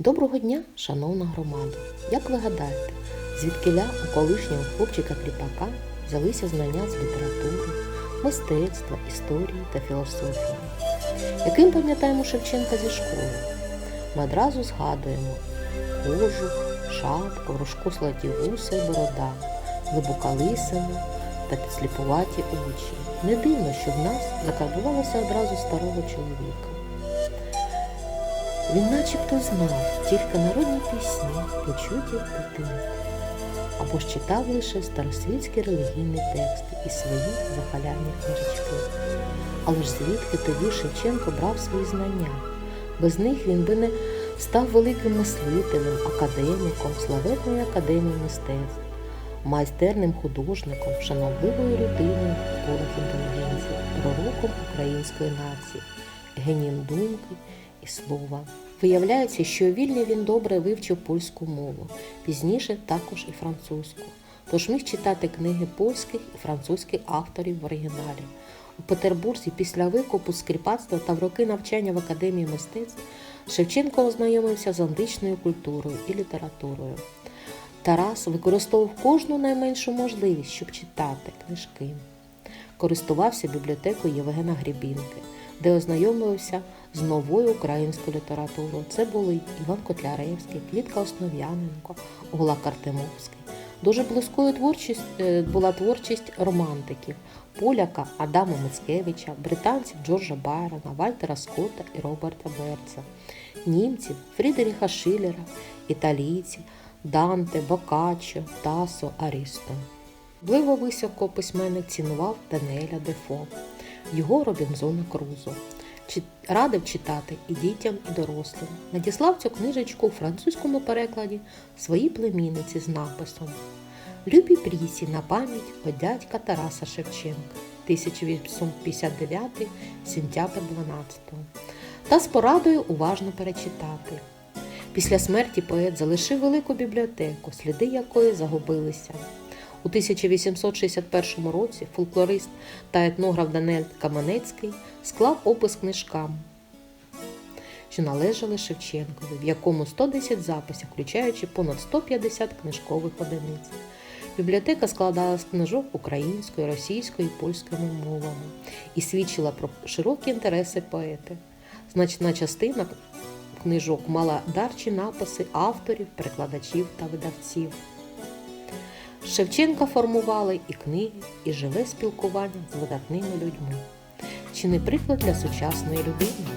Доброго дня, шановна громада! Як ви гадаєте, звідкиля у колишнього хлопчика кріпака взялися знання з літератури, мистецтва, історії та філософії? Яким пам'ятаємо Шевченка зі школи? Ми одразу згадуємо кожух, шапку, рожкослаті вуса й борода, глибока лисина та підсліпуваті очі. Не дивно, що в нас закарбувалося одразу старого чоловіка. Він начебто знав тільки народні пісні, почуті в дитинстві, або ж читав лише старосвітські релігійні тексти і свої захалянні книжечки. Але ж звідки тоді Шевченко брав свої знання? Без них він би не став великим мислителем, академіком, славетною академією мистецтв, майстерним художником, шановливою людиною в інтелігенції, пророком української нації, генієм думки і слова. Виявляється, що у Вільні він добре вивчив польську мову, пізніше також і французьку. Тож міг читати книги польських і французьких авторів в оригіналі. У Петербурзі після викупу скріпацтва та в роки навчання в Академії мистецтв Шевченко ознайомився з античною культурою і літературою. Тарас використовував кожну найменшу можливість, щоб читати книжки. Користувався бібліотекою Євгена Грібінки, де ознайомився з новою українською літературою. Це були Іван Котляревський, Клітка Основ'яненко, Ола Картемовський. Дуже близькою творчість, е, була творчість романтиків поляка Адама Мицкевича, британців Джорджа Байрона, Вальтера Скотта і Роберта Берца, німців Фрідеріха Шиллера, італійців Данте, Бокаччо, Тасо, Арісто. Особливо високо письменник цінував Даниеля Дефо, його Робінзона Крузо. Радив читати і дітям, і дорослим. Надіслав цю книжечку у французькому перекладі своїй племінниці з написом Любі прісі на пам'ять от дядька Тараса Шевченка 1859 сентябрь 12 та з порадою уважно перечитати. Після смерті поет залишив велику бібліотеку, сліди якої загубилися. У 1861 році фольклорист та етнограф Данель Каманецький склав опис книжкам, що належали Шевченкові, в якому 110 записів, включаючи понад 150 книжкових одиниць. Бібліотека складалась з книжок українською, російською і польськими мовами і свідчила про широкі інтереси поети. Значна частина книжок мала дарчі написи авторів, перекладачів та видавців. Шевченка формували і книги, і живе спілкування з видатними людьми. Чи не приклад для сучасної людини?